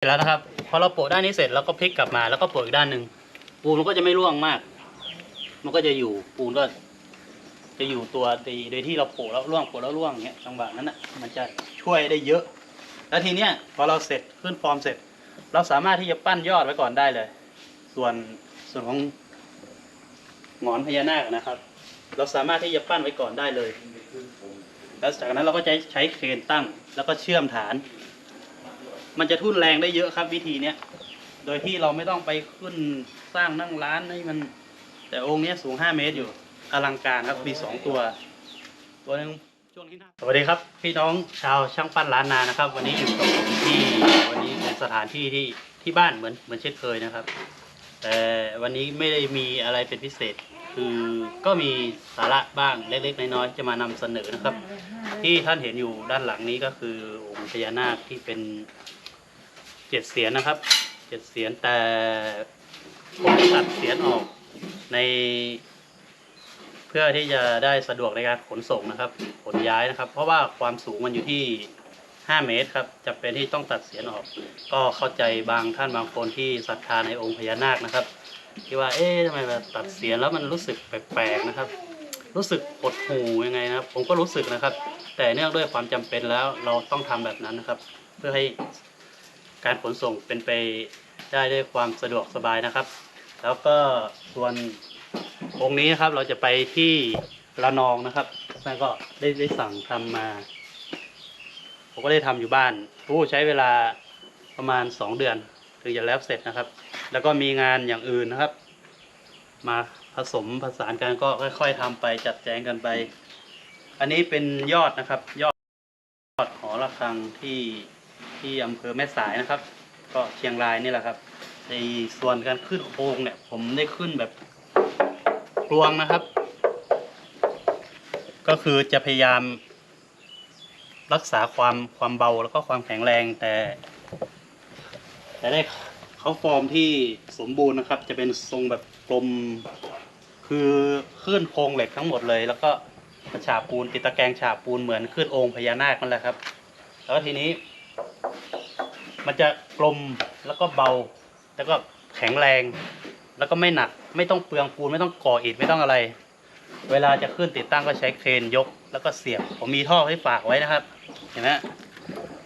เสร็จแล้วนะครับ พอเราโปะด้านนี้เสร็จเราก็พลิกกลับมาแล้วก็โปะอีกด้านหนึ่งปูนมันก็จะไม่ร่วงมาก มันก็จะอยู่ปูนก็ จะอยู่ตัวดีโดยที่เราโปะแล้วร่วงโปะแล้วร่วงอย่างเงี้ยจังหวะนั้นอะมันจะช่วยได้เยอะ แล้วทีเนี้ยพอเราเสร็จขึ้นฟอร์มเสร็จ เราสามารถที่จะปั้นยอดไว้ก่อนได้เลย ส่วนส่วนของหงอนพญานาคนะครับ เราสามารถที่จะปั้นไว้ก่อนได้เลย แล้วจากนั้นเราก็จะใช้เครนตั้ง แล้วก็เชื่อมฐาน มันจะทุ่นแรงได้เยอะครับวิธีเนี้ย โดยที่เราไม่ต้องไปขึ้นสร้างนั่งร้านให้มัน แต่องค์เนี้ยสูง5เมตรอยู่ อลังการครับมีสองตัว ตัวหนึงช่วงที่หน้าสวัสดีครับ พี่น้องชาวช่างปั้นล้านนานะครับ วันนี้อยู่กับผมที่วันนี้เป็นสถานที่ที่ที่บ้านเหมือนเหมือนเช่นเคยนะครับ แต่วันนี้ไม่ได้มีอะไรเป็นพิเศษ คือก็มีสาระบ้างเล็กๆน้อยๆจะมานำเสนอนะครับ ที่ท่านเห็นอยู่ด้านหลังนี้ก็คือองค์พญานาคที่เป็น เจ็ดเสียนนะครับเจ็ดเสียนแต่ผมตัดเสียนออกใน เพื่อที่จะได้สะดวกในการขนส่งนะครับ ขนย้ายนะครับ เพราะว่าความสูงมันอยู่ที่ 5 เมตรครับจะเป็นที่ต้องตัดเสียนออก ก็เข้าใจบางท่านบางคนที่ศรัทธาในองค์พญานาคนะครับ ที่ว่าเอ๊ะทำไมมาตัดเสียนแล้วมันรู้สึกแปลกๆนะครับ รู้สึกหดหูยังไงนะครับ ผมก็รู้สึกนะครับ แต่เนื่องด้วยความจำเป็นแล้วเราต้องทำแบบนั้นนะครับ เพื่อให้ การขนส่งเป็นไปได้ด้วยความสะดวกสบายนะครับ แล้วก็ส่วนองค์นี้นะครับเราจะไปที่ระนองนะครับท่านก็ได้ได้สั่งทำมา ผมก็ได้ทำอยู่บ้านโอ้ใช้เวลาประมาณสองเดือน ถึงจะแล้วเสร็จนะครับ แล้วก็มีงานอย่างอื่นนะครับ มาผสมผสานกันก็ค่อยๆทำไปจัดแจงกันไป อันนี้เป็นยอดนะครับ ยอดยอดหอระฆังที่ ที่อำเภอแม่สายนะครับ ก็เชียงรายนี่แหละครับในส่วนการขึ้นโครงเนี่ย ผมได้ขึ้นแบบกลวงนะครับ ก็คือจะพยายาม รักษาความความเบาแล้วก็ความแข็งแรงแต่ แต่ได้เขาฟอร์มที่สมบูรณ์นะครับ จะเป็นทรงแบบกลม คือขึ้นโครงเหล็กทั้งหมดเลย แล้วก็ฉาบปูนติดตะแกรงฉาบปูนเหมือนขึ้นองค์พญานาคนั่นแหละครับ แล้วทีนี้ มันจะกลมแล้วก็เบา แล้วก็แข็งแรง แล้วก็ไม่หนัก ไม่ต้องเปลืองปูนไม่ต้องก่ออิฐไม่ต้องอะไร เวลาจะขึ้นติดตั้งก็ใช้เครนยก แล้วก็เสียบผมมีท่อให้ฝากไว้นะครับ เห็นไหม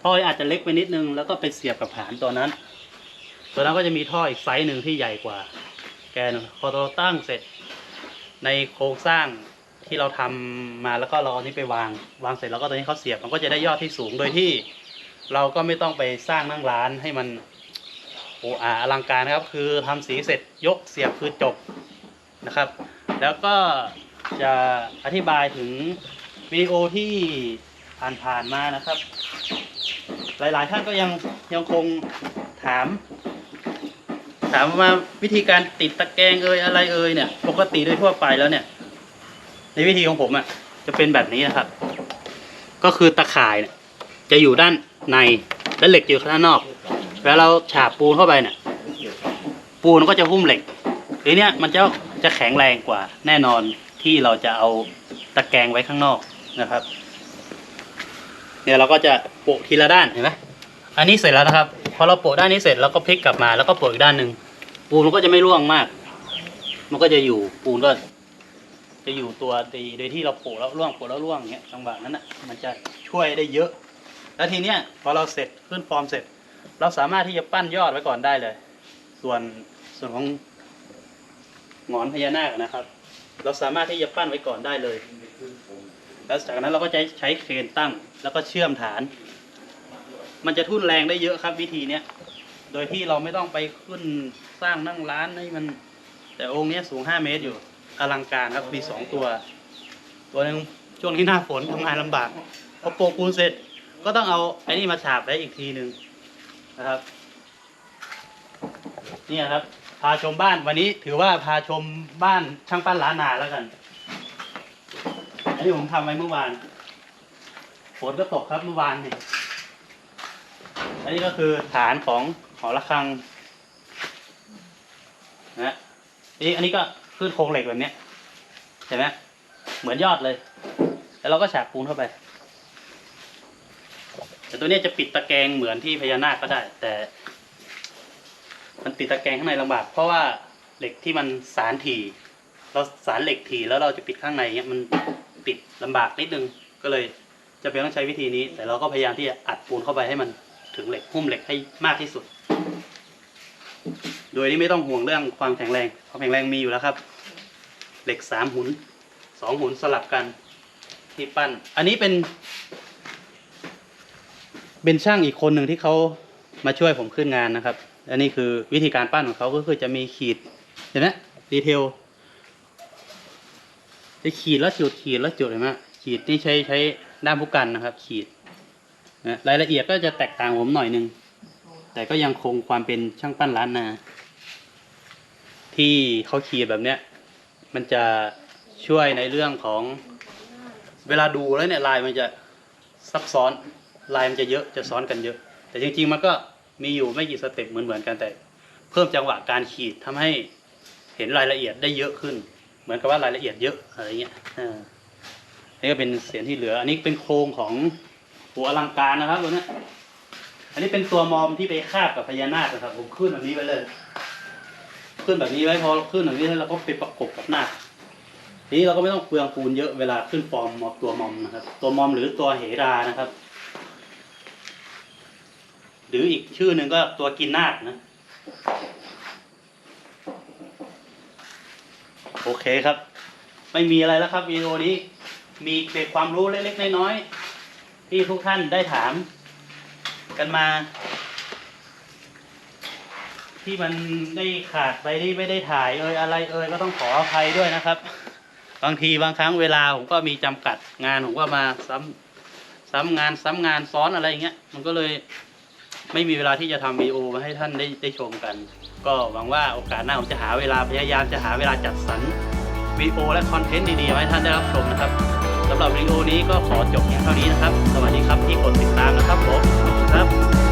ท่ออาจจะเล็กไปนิดนึงแล้วก็ไปเสียบกับฐานตัวนั้น ตัวนั้นก็จะมีท่ออีกไซส์หนึ่งที่ใหญ่กว่า แกนพอเราตั้งเสร็จ ในโครงสร้างที่เราทำมาแล้วก็เราเอานี้ไปวาง วางเสร็จแล้วก็ตัวนี้เขาเสียบมันก็จะได้ยอดที่สูงโดยที่ เราก็ไม่ต้องไปสร้างนั่งร้านให้มันโอ้อาอลังการนะครับ คือทำสีเสร็จยกเสียบคือจบนะครับ แล้วก็จะอธิบายถึงวิดีโอที่ผ่านๆมานะครับ หลายๆท่านก็ยังยังคงถาม ถามว่าวิธีการติดตะแกรงเอ่ยอะไรเอ่ยเนี่ย ปกติโดยทั่วไปแล้วเนี่ย ในวิธีของผมอะ่ะจะเป็นแบบนี้นะครับ ก็คือตะข่ายเนี่ยจะอยู่ด้าน ในและเหล็กอยู่ข้างนอก แล้วเราฉาบปูนเข้าไปเนี่ยปูนก็จะหุ้มเหล็กทีเนี้ยมันจะจะแข็งแรงกว่า แน่นอนที่เราจะเอาตะแกรงไว้ข้างนอกนะครับ เนี่ยเราก็จะโปะทีละด้านเห็นไหมอันนี้เสร็จแล้วนะครับพอเราโปะด้านนี้เสร็จเราก็พลิกกลับมาแล้วก็โปะอีกด้านหนึ่งปูนมันก็จะไม่ร่วงมาก มันก็จะอยู่ปูนก็ จะอยู่ตัวดีโดยที่เราโปะแล้วร่วงโปะแล้วร่วงอย่างเงี้ยจังหวะนั้นอะมันจะช่วยได้เยอะ แล้วทีเนี้ยพอเราเสร็จขึ้นฟอร์มเสร็จ เราสามารถที่จะปั้นยอดไว้ก่อนได้เลย ส่วนส่วนของหงอนพญานาคนะครับ เราสามารถที่จะปั้นไว้ก่อนได้เลย แล้วจากนั้นเราก็จะใช้เครนตั้งแล้วก็เชื่อมฐาน มันจะทุ่นแรงได้เยอะครับ วิธีเนี้ยโดยที่เราไม่ต้องไปขึ้นสร้างนั่งร้านให้มัน แต่องค์เนี้ยสูง 5 เมตรอยู่อลังการครับมีสองตัว ตัวหนึ่งช่วงที่หน้าฝนทำงานลำบากพอโปะปูนเสร็จ ก็ต้องเอาไอ้นี่มาฉาบไว้อีกทีหนึ่งนะครับ เนี่ยครับ พาชมบ้านวันนี้ถือว่าพาชมบ้านช่างปั้นล้านนาแล้วกัน อันนี้ผมทำไว้เมื่อวานฝนก็ตกครับเมื่อวานนี่อันนี้ก็คือฐานของหอระฆังนะนี่อันนี้ก็ขึ้นโครงเหล็กแบบนี้เห็นไหมเหมือนยอดเลย แล้วเราก็ฉาบปูนเข้าไป แต่ตัวนี้จะปิดตะแกรงเหมือนที่พญานาคก็ได้ แต่ มันติดตะแกรงข้างในลำบาก เพราะว่าเหล็กที่มันสารถี่ เราสารเหล็กถี่แล้วเราจะปิดข้างในเงี้ยมันปิดลำบากนิดนึงก็เลยจะเป็นต้องใช้วิธีนี้ แต่เราก็พยายามที่จะอัดปูนเข้าไปให้มันถึงเหล็กหุ้มเหล็กให้มากที่สุด โดยที่ไม่ต้องห่วงเรื่องความแข็งแรงความแข็งแรงมีอยู่แล้วครับ เหล็กสามหุนสองหุนสลับกันที่ปั้น อันนี้เป็น เป็นช่างอีกคนหนึ่งที่เขามาช่วยผมขึ้นงานนะครับ อันนี้คือวิธีการปั้นของเขาก็คือจะมีขีดเห็นไหมดีเทลจะขีดแล้วจุดขีดแล้วจุดเห็นไหมขีดนี่ใช้ใช้ด้ามผู้กันนะครับ ขีดนะรายละเอียดก็จะแตกต่างผมหน่อยนึงแต่ก็ยังคงความเป็นช่างปั้นล้านนา ที่เขาขีดแบบเนี้ย มันจะช่วยในเรื่องของเวลาดูแล้วเนี่ยลายมันจะซับซ้อน ลายมันจะเยอะจะซ้อนกันเยอะ แต่จริงๆมันก็มีอยู่ไม่กี่สเต็ปเหมือนๆกันแต่ เพิ่มจังหวะการขีดทำให้เห็นรายละเอียดได้เยอะขึ้น เหมือนกับว่ารายละเอียดเยอะอะไรเงี้ยอ่านี่ก็เป็นเสียงที่เหลือ อันนี้เป็นโครงของหัวอลังการนะครับตัวนี้อันนี้เป็นตัวมอมที่ไปคาบกับพญานาคนะครับผมขึ้นแบบนี้ไว้เลย ขึ้นแบบนี้ไว้พอขึ้นแบบนี้แล้วเราก็ไปประกบกับหน้าคทีนี้เราก็ไม่ต้องเปลืองปูนเยอะเวลาขึ้นฟอร์มมอตัวมอมนะครับ ตัวมอมหรือตัวเหรานะครับ หรืออีกชื่อหนึ่งก็ตัวกินนาคนะ โอเคครับ ไม่มีอะไรแล้วครับวิดีโอนี้ มีเป็นความรู้เล็กๆน้อยๆที่ทุกท่านได้ถาม กันมา ที่มันได้ขาดไปที่ไม่ได้ถ่ายเอ่ยอะไรเอ่ยก็ต้องขออภัยด้วยนะครับ บางทีบางครั้งเวลาผมก็มีจำกัดงานผมก็มาซ้ำซ้ำงานซ้ำงานซ้อนอะไรอย่างเงี้ยมันก็เลย ไม่มีเวลาที่จะทำวีโอมาให้ท่านได้ได้ชมกัน ก็หวังว่าโอกาสหน้าผมจะหาเวลาพยายามจะหาเวลาจัดสรรวีโอและคอนเทนต์ดีๆมาให้ท่านได้รับชมนะครับสำหรับวีโอนี้ก็ขอจบเพียงเท่านี้นะครับ สวัสดีครับที่กดติดตามนะครับผมขอบคุณครับ